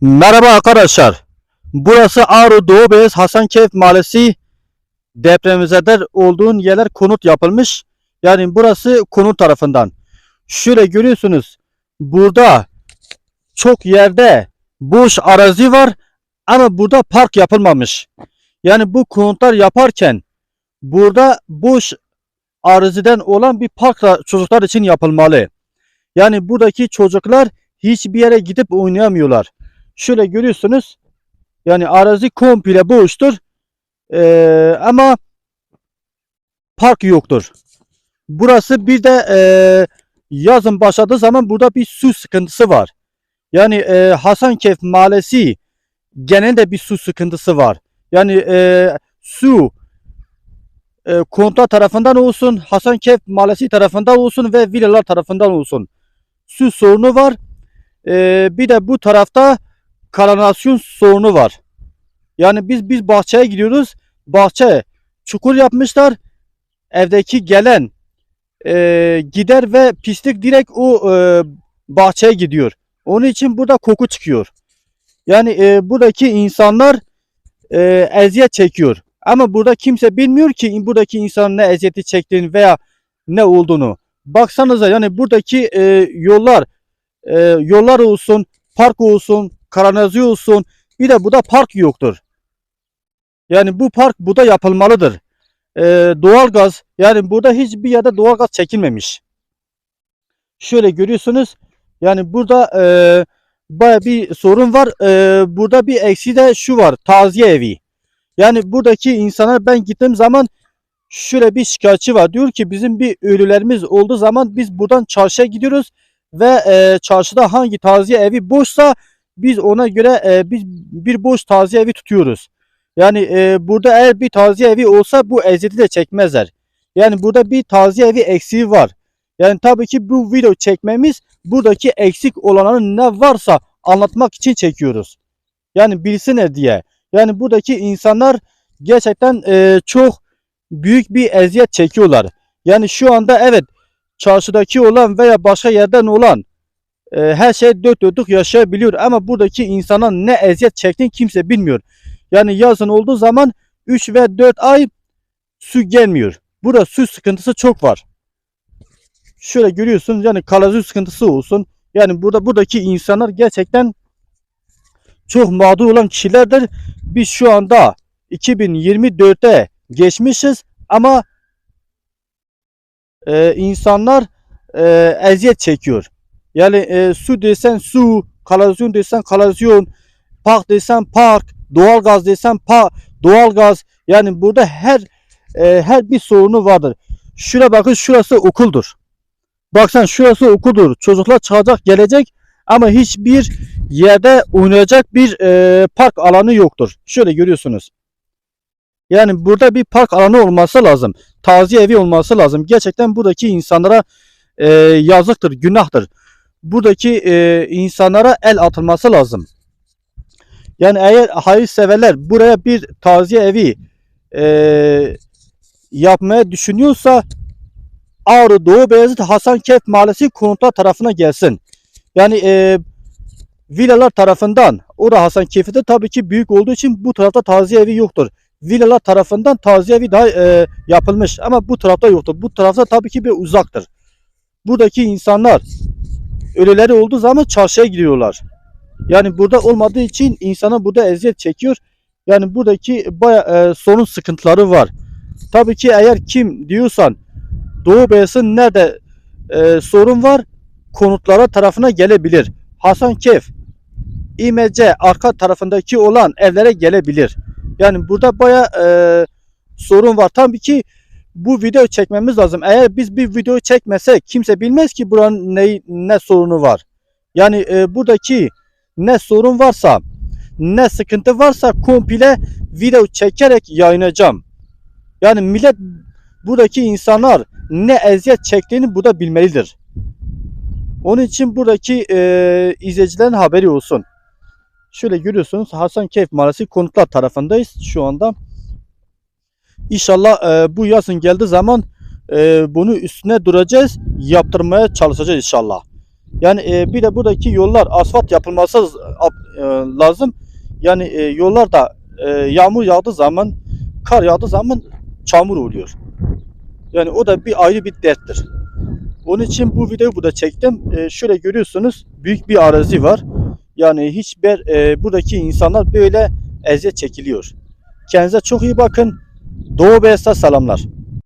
Merhaba arkadaşlar. Burası Ağrı Doğu Beyaz Hasankeyf Mahallesi depremizeler olduğun yerler konut yapılmış. Yani burası konut tarafından. Şöyle görüyorsunuz. Burada çok yerde boş arazi var ama burada park yapılmamış. Yani bu konutlar yaparken burada boş araziden olan bir park da çocuklar için yapılmalı. Yani buradaki çocuklar hiçbir yere gidip oynayamıyorlar. Şöyle görüyorsunuz. Yani arazi komple boştur. Ee, ama park yoktur. Burası bir de ee, yazın başladığı zaman burada bir su sıkıntısı var. Yani ee, Hasankeyf Mahallesi genelde bir su sıkıntısı var. Yani ee, su e, konta tarafından olsun, Hasankeyf Mahallesi tarafından olsun ve villalar tarafından olsun. Su sorunu var. Ee, bir de bu tarafta kanalizasyon sorunu var. Yani biz biz bahçeye gidiyoruz. Bahçe çukur yapmışlar. Evdeki gelen e, gider ve pislik direkt o e, bahçeye gidiyor. Onun için burada koku çıkıyor. Yani e, buradaki insanlar e, eziyet çekiyor. Ama burada kimse bilmiyor ki buradaki insanın ne eziyeti çektiğini veya ne olduğunu. Baksanıza yani buradaki e, yollar e, yollar olsun, park olsun, kanalizasyon olsun. Bir de burada park yoktur. Yani bu park burada yapılmalıdır. E, doğalgaz yani burada hiçbir yerde doğalgaz çekilmemiş. Şöyle görüyorsunuz. Yani burada e, baya bir sorun var. E, burada bir eksi de şu var. Taziye evi. Yani buradaki insana ben gittiğim zaman şöyle bir şikayetçi var. Diyor ki bizim bir ölülerimiz olduğu zaman biz buradan çarşıya gidiyoruz ve e, çarşıda hangi taziye evi boşsa biz ona göre e, biz bir boş taziye evi tutuyoruz. Yani e, burada eğer bir taziye evi olsa bu eziyeti de çekmezler. Yani burada bir taziye evi eksiği var. Yani tabii ki bu video çekmemiz buradaki eksik olanların ne varsa anlatmak için çekiyoruz. Yani bilsinler diye. Yani buradaki insanlar gerçekten e, çok büyük bir eziyet çekiyorlar. Yani şu anda evet çarşıdaki olan veya başka yerden olan e, her şey dört dörtlük yaşayabiliyor ama buradaki insana ne eziyet çektiğini kimse bilmiyor. Yani yazın olduğu zaman 3 ve 4 ay su gelmiyor. Burada su sıkıntısı çok var. Şöyle görüyorsunuz yani kanalizasyon sıkıntısı olsun. Yani burada buradaki insanlar gerçekten çok mağdur olan kişilerdir. Biz şu anda 2024'te geçmişiz ama e, insanlar e, eziyet çekiyor. Yani e, su desen su, kanalizasyon desen kanalizasyon, park desen park, doğalgaz desen pa, doğalgaz. Yani burada her e, her bir sorunu vardır. Şuraya bakın şurası okuldur. Baksan şurası okuldur. Çocuklar çıkacak gelecek ama hiçbir yerde oynayacak bir e, park alanı yoktur. Şöyle görüyorsunuz. Yani burada bir park alanı olması lazım. Taziye evi olması lazım. Gerçekten buradaki insanlara e, yazıktır, günahtır. Buradaki e, insanlara el atılması lazım. Yani eğer hayırseverler buraya bir taziye evi e, yapmaya düşünüyorsa Ağrı Doğu Beyazıt Hasankeyf Mahallesi konutlar tarafına gelsin. Yani e, villalar tarafından o da Hasankeyf'te tabii ki büyük olduğu için bu tarafta taziye evi yoktur. Villalar tarafından taziye evi daha e, yapılmış ama bu tarafta yoktur. Bu tarafta tabii ki bir uzaktır. Buradaki insanlar ölüleri olduğu zaman çarşıya gidiyorlar. Yani burada olmadığı için insana burada eziyet çekiyor. Yani buradaki baya e, sorun sıkıntıları var. Tabii ki eğer kim diyorsan Doğu Beyazıt'ın nerede e, sorun var konutlara tarafına gelebilir. Hasankeyf, İMC arka tarafındaki olan evlere gelebilir. Yani burada baya e, sorun var. Tabii ki bu video çekmemiz lazım. Eğer biz bir video çekmesek kimse bilmez ki buranın ne, ne sorunu var. Yani e, buradaki ne sorun varsa ne sıkıntı varsa komple video çekerek yayınlayacağım. Yani millet buradaki insanlar ne eziyet çektiğini burada bilmelidir. Onun için buradaki e, izleyicilerin haberi olsun. Şöyle görüyorsunuz Hasankeyf Mahallesi konutlar tarafındayız şu anda. İnşallah e, bu yazın geldiği zaman e, bunu üstüne duracağız. Yaptırmaya çalışacağız inşallah. Yani e, bir de buradaki yollar asfalt yapılması e, lazım. Yani e, yollar da e, yağmur yağdığı zaman, kar yağdığı zaman çamur oluyor. Yani o da bir ayrı bir derttir. Onun için bu videoyu burada çektim. E, şöyle görüyorsunuz büyük bir arazi var. Yani hiçbir e, buradaki insanlar böyle eziyet çekiliyor. Kendinize çok iyi bakın. Doğu Beyaz'da selamlar.